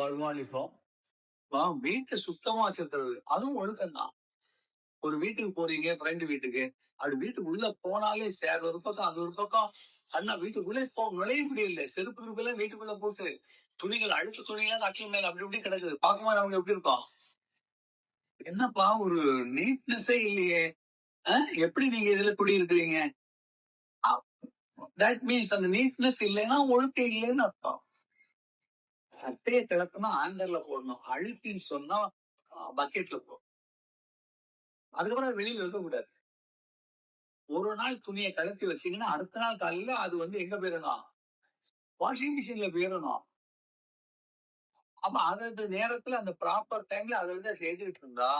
வருமானிப்போம். வீட்டை சுத்தமா வச்சிருக்கிறது. அதுவும் ஒழுக்கம் தான் ஒரு வீட்டுக்கு போறீங்க ஃப்ரெண்டு வீட்டுக்கு. அப்படி வீட்டுக்கு உள்ள போனாலே சேர் ஒரு பக்கம் அது ஒரு பக்கம். அண்ணா வீட்டுக்குள்ளே போ நுழைய முடியல. செருப்பு இருக்குள்ள வீட்டுக்குள்ள போட்டு. துணிகள் அழுத்த துணிகள் கட்டில் மேல அப்படி இப்படி கிடக்குது. பார்க்கும்போது அவங்க எப்படி இருக்கோம்? என்னப்பா ஒரு நீட்னஸே இல்லையே. அஹ், எப்படி நீங்க இதுல குடியிருக்கிறீங்க? தட் மீன்ஸ் அந்த நீட்னஸ் இல்லைன்னா ஒழுக்கம் இல்லைன்னு அர்த்தம். சட்டையை கிளப்புனா ஆண்டர்ல போடணும். அழுத்தின்னு சொன்னா பக்கெட்ல போடணும். அதுக்கப்புறம் வெளியில இருக்க கூடாது ஒரு நாள் துணியை கலத்தி வச்சீங்கன்னா அடுத்த நாள் காலையில அது வந்து எங்க போயிடணும்? வாஷிங் மிஷின்ல போயிடணும். அப்ப அதற்கு நேரத்துல அந்த ப்ராப்பர் டைம்ல அதை வந்து செய்துட்டு இருந்தா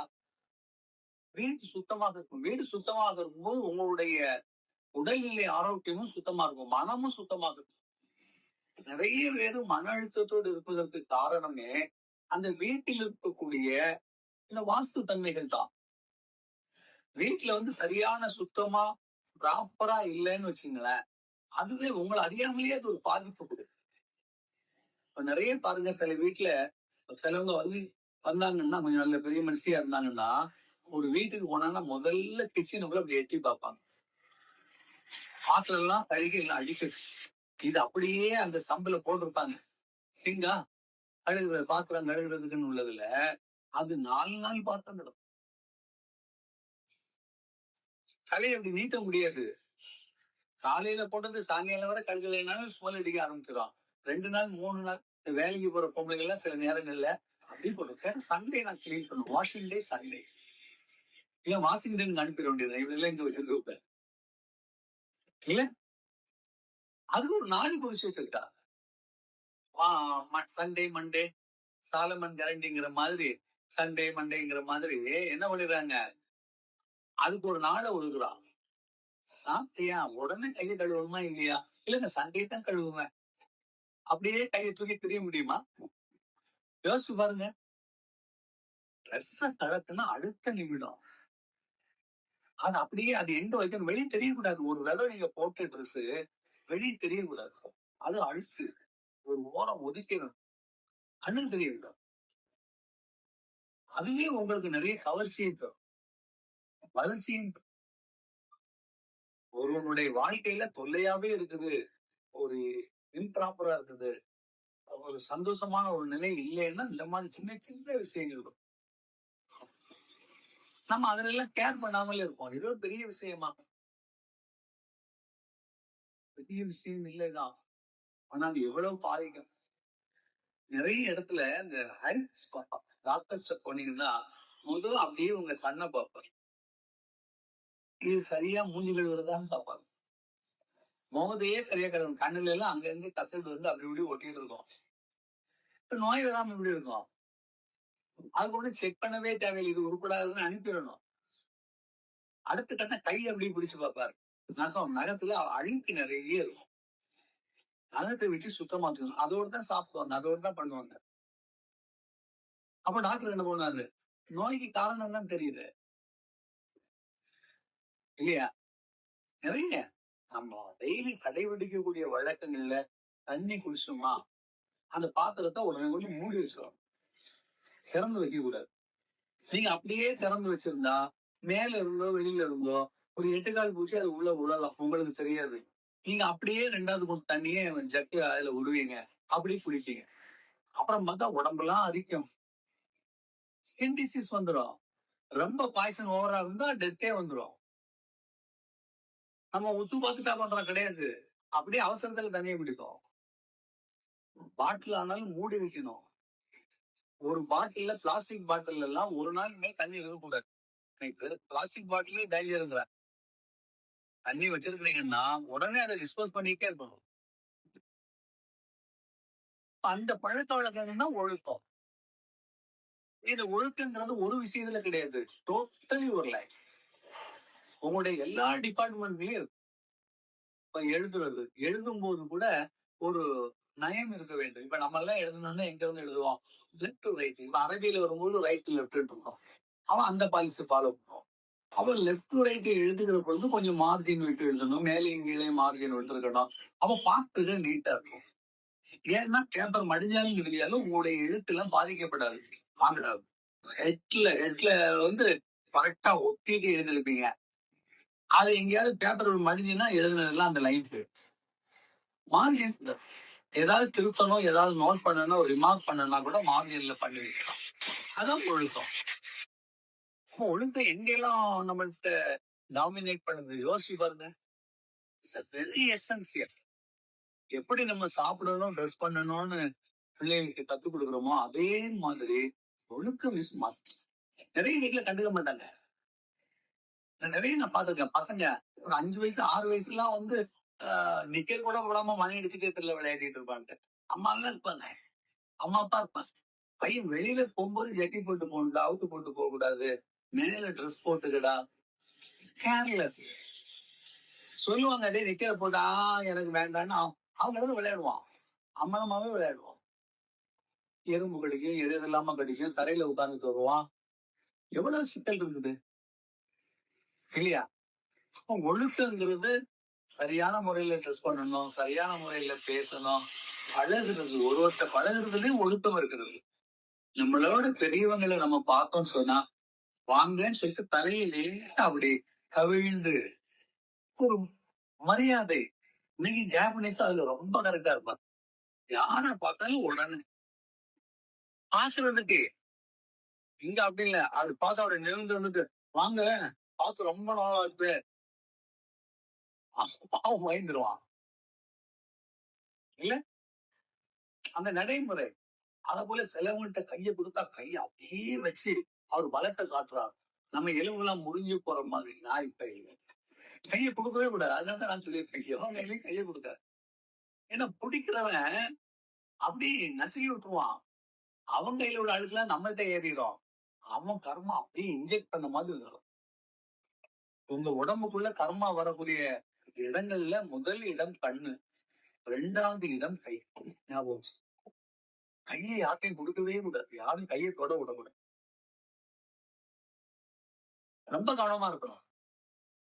வீடு சுத்தமாக இருக்கும். வீடு சுத்தமாக இருக்கும்போது உங்களுடைய உடல்நிலை ஆரோக்கியமும் சுத்தமா இருக்கும். மனமும் சுத்தமாக இருக்கும். நிறைய பேர் மன அழுத்தத்தோடு இருப்பதற்கு காரணமே அந்த வீட்டில் இருக்கக்கூடிய இந்த வாஸ்து தன்மைகள் தான். வீட்டுல வந்து சரியான சுத்தமா ப்ராப்பரா இல்லைன்னு வச்சுங்களேன் அதுவே உங்களை அறியாமலேயே அது ஒரு பாதிப்பு கொடுக்கும். இப்ப நிறைய பாருங்க சில வீட்டுல சிலவங்க வந்து வந்தாங்கன்னா கொஞ்சம் நல்ல பெரிய மனுஷியா இருந்தாங்கன்னா ஒரு வீட்டுக்கு போனாங்கன்னா முதல்ல கிச்சனுக்குள்ள அப்படி எட்டி பார்ப்பாங்க. பாத்திரம் எல்லாம் கழுகி எல்லாம் இது அப்படியே அந்த சம்பல போட்டிருப்பாங்க. சிங்கா? கழுகுற பாத்திரம் கழுகுறதுக்குன்னு உள்ளதுல அது நாலு நாள் பாத்திரம் கிடக்கும். தலையை அப்படி நீட்ட முடியாது. காலையில போட்டது சாயங்காலம் வரை கழுகலைனாலும் ஸ்மெல் அடிக்க ஆரம்பிச்சிடும். ரெண்டு நாள் மூணு நாள் வேலைக்கு போற பொம்பளைங்க எல்லாம் சில நேரங்கள்ல அப்படி போட்டு சண்டே நான் கிளீன் பண்ணுவேன். வாஷிங் டே சண்டே இல்ல வாஷிங் டே அனுப்பிட வேண்டியது இவரெல்லாம் இங்க வச்சிருக்க இல்ல? அது ஒரு நாள் குறிச்சு வச்சிருக்கா சண்டே மண்டே சாலமன் கேரண்டிங்கிற மாதிரி சண்டே மண்டேங்கிற மாதிரி என்ன பண்ணிடுறாங்க? அதுக்கு ஒரு நாளை ஒதுக்குறான் சாப்பிட்டியா? உடனே கையை கழுவணுமா இல்லையா? இல்லங்க சண்டே தான் கழுவுவேன். அப்படியே கையை தூக்கி தெரிய முடியுமா? யோசிச்சு பாருங்க. ட்ரெஸ்ஸ கலத்துனா அடுத்த நிமிடம். அது அப்படியே அது எங்க வைக்கணும்? வெளியே தெரியக்கூடாது. ஒரு தடவை நீங்க போட்ட ட்ரெஸ் வெளியே தெரியக்கூடாது அது அழுத்து ஒரு ஓரம் ஒதுக்கணும் கண்ணுக்கு தெரியக்கூடாது அதுவே உங்களுக்கு நிறைய கவர்ச்சியும் தரும். வளர்ச்சியும் ஒருவனுடைய வாழ்க்கையில தொல்லையாவே இருக்குது. ஒரு இம்ப்ராப்பரா இருக்குது. ஒரு சந்தோஷமான ஒரு நிலை இல்லைன்னா இந்த மாதிரி சின்ன சின்ன விஷயங்கள் இருக்கும் நம்ம அதுல எல்லாம் கேர் பண்ணாமலே இருப்போம். இது ஒரு பெரிய விஷயமா. பெரிய விஷயம் இல்லைதான். ஆனா அது எவ்வளவு பாதிக்கும் நிறைய இடத்துல இந்த ஹரிஸ் டாக்டர்ஸ் போனீங்கன்னா முதல் அப்படியே உங்க கண்ணை பார்ப்பாங்க இது சரியா மூஞ்சி கழுவுறதான்னு பார்ப்பாங்க முகத்தையே சரியா கழுவும் கண்ணுல எல்லாம் அங்கங்க கசடு வந்து அப்படி இப்படி ஒட்டிட்டு இருக்கும். இப்ப நோய் வராம இப்படி இருக்கும்? அது கூட செக் பண்ணவே தேவையில்லை. இது உருப்படாதுன்னு அனுப்பிடணும். அடுத்த கண்ண கை அப்படி பிடிச்சு பார்ப்பாரு. நகம் நகத்துல அழுக்கு நிறைய இருக்கும். நகத்தை விட்டு சுத்தமாக்கணும் அதோடு தான் சாப்பிடுவாங்க. அதோடு தான் பண்ணுவாங்க. அப்ப டாக்டர் என்ன பண்ணாரு? நோய்க்கு காரணம் தான் தெரியுது. இல்லையா? நிறைய. நம்ம டெய்லி கடைபிடிக்கக்கூடிய வழக்கங்கள்ல தண்ணி குடிச்சோமா? அந்த பாத்திரத்தை உடனே கொண்டு மூடி வச்சிடும் திறந்து வைக்க கூடாது நீங்க அப்படியே திறந்து வச்சிருந்தா மேல இருந்தோ வெளியில இருந்தோ ஒரு எட்டு கால் பூச்சி அது உள்ள உழலாம் உங்களுக்கு தெரியாது. நீங்க அப்படியே ரெண்டாவது கொஞ்சம் தண்ணியே ஜக்கு அதுல விடுவீங்க அப்படியே குடிப்பீங்க அப்புறம் பார்த்தா உடம்பெல்லாம் அரிக்கும். ஸ்கின் டிசீஸ் வந்துடும் ரொம்ப பாய்சன் ஓவரா இருந்தா டெத்தே வந்துடும் நம்ம உத்து பார்த்துட்டா பண்றோம் கிடையாது. அப்படியே அவசரத்துல தண்ணியை பிடிக்கும் பாட்டில் ஆனாலும் மூடி வைக்கணும். ஒரு பாட்டில்ல பிளாஸ்டிக் பாட்டில் எல்லாம் ஒரு நாள் மேல் தண்ணி இருக்கக்கூடாது. பிளாஸ்டிக் பாட்டிலே டேஞ்சருங்கிற தண்ணி வச்சிருக்கிறீங்கன்னா உடனே அதை டிஸ்போஸ் பண்ணிட்டே இருக்கணும் அந்த பழக்க வழக்கம் தான் ஒழுக்கம். இது ஒழுக்கங்கிறது ஒரு விஷயத்துல கிடையாது. டோட்டலி ஒரு லைஃப் உங்களுடைய எல்லா டிபார்ட்மெண்ட்லயும் இருக்கு. இப்ப எழுதுறது. எழுதும் போது கூட ஒரு நயம் இருக்க வேண்டும். இப்ப நம்ம எல்லாம் எழுதணும்னா எங்க வந்து எழுதுவோம்? லெஃப்ட் டு ரைட் இப்ப அரபியில வரும்போது ரைட் லெஃப்ட் இருக்கும். அவன் அந்த பாலிசி ஃபாலோ பண்ணுவான். அவன் லெஃப்ட் டு ரைட் எழுதுகிற பொழுது கொஞ்சம் மார்ஜின் விட்டு எழுதணும். மேலே கீழே மார்ஜின் விட்டுருக்கணும். அவன் பார்த்துட்டு நீட்டா இருக்கும். ஏன்னா பேப்பர் மடிஞ்சாலும் இல்லையாலும் உங்களுடைய எழுத்துலாம் பாதிக்கப்படாது. வாங்கடாது ஹெட்ல ஹெட்ல வந்து கரெக்டா ஒட்டிட்டு எழுதிருப்பீங்க. அது எங்கேயாவது பேப்பர் மடிஞ்சுன்னா எழுதுனதெல்லாம் அந்த லைன் மார்ஜின் ஏதாவது திருத்தணும் ஏதாவது நோட் பண்ணணும் ரிமார்க் பண்ணனா கூட மார்ஜின்ல பண்ணி வைக்கலாம். அதான் ஒழுக்கம். அப்ப எங்கெல்லாம் நம்மள்கிட்ட நாமினேட் பண்ணுது? யோசிச்சு பாருங்க. இட்ஸ் வெரி எசன்சியல் எப்படி நம்ம சாப்பிடணும் ட்ரெஸ் பண்ணணும்னு பிள்ளைகளுக்கு கத்துக் கொடுக்குறோமோ அதே மாதிரி ஒழுக்கம் இஸ் மஸ்ட் நிறைய வீட்டுல கண்டுக்க மாட்டாங்க. நான் நிறைய நான் பாத்திருக்கேன் பசங்க ஒரு அஞ்சு வயசு ஆறு வயசுலாம் வந்து நிக்கல் கூட போடாம மணி அடிச்சுட்டு தெரியல விளையாடிட்டு இருப்பாங்க. அம்மா எல்லாம் இருப்பாங்க. அம்மா அப்பா இருப்பாங்க. பையன் வெளியில போகும்போது ஜட்டி போட்டு போகணும் அவுத்து போட்டு போக கூடாது மேல ட்ரெஸ் போட்டுக்கடா. கேர்லெஸ் சொல்லுவாங்க டே நிக்கிற போட்டா எனக்கு வேண்டான்னு அவங்க வந்து விளையாடுவான். அம்மனமாவே விளையாடுவான். எறும்பு கடிக்கும் எது எது இல்லாம கடிக்கும் தரையில உட்கார்ந்துட்டு வருவான் எவ்வளவு சிக்கல் இருக்குது? இல்லையா? ஒழுக்கங்கிறது சரியான முறையில ட்ரெஸ் பண்ணணும் சரியான முறையில பேசணும். பழகுறது ஒருவர்கிட்ட பழகிறதுலயும் ஒழுக்கம் இருக்கிறது நம்மளோட பெரியவங்களை நம்ம பார்த்தோம்னு சொன்னா வாங்கன்னு சொல்லிட்டு தலையிலே அப்படி கவிழ்ந்து ஒரு மரியாதை. இன்னைக்கு ஜாப்பனீஸ் அதுல ரொம்ப கரெக்டா இருப்பாங்க. யாரை பார்த்தாலும் உடனே பாக்குறதுக்கு இங்க அப்படி இல்ல அது பார்த்து அவரை நிறுந்து வந்துட்டு வாங்க பார்த்து ரொம்ப நாளா இருக்கு. பாவம் பயந்துருவான். இல்ல? அந்த நடைமுறை. அத போல சிலவங்கள்ட்ட கையை கொடுத்தா கையை அப்படியே வச்சு அவர் பலத்தை காட்டுறார் நம்ம எலும்புலாம் முறிஞ்சு போற மாதிரி நாய் கையில கையை கொடுக்கவே கூடாது. அதனால தான் நான் சொல்லியிருக்கேன். எவன் கையிலையும் கையை கொடுக்க ஏன்னா பிடிக்கிறவன் அப்படி நசுக்கி விட்டுருவான். அவன் கையில உள்ள அழுக்கெல்லாம் நம்ம கிட்ட ஏறிடும். அவன் கர்மா அப்படியே இன்ஜெக்ட் பண்ண மாதிரி வரும். உங்க உடம்புக்குள்ள கர்மா வரக்கூடிய இடங்கள்ல முதல் இடம் கண்ணு. ரெண்டாவது இடம் கை. ஞாபகம் கையை யார்ட்டையும் கொடுக்கவே கூடாது. யாரும் கையை தொட விடக்கூடாது. ரொம்ப கவனமா இருக்கணும்.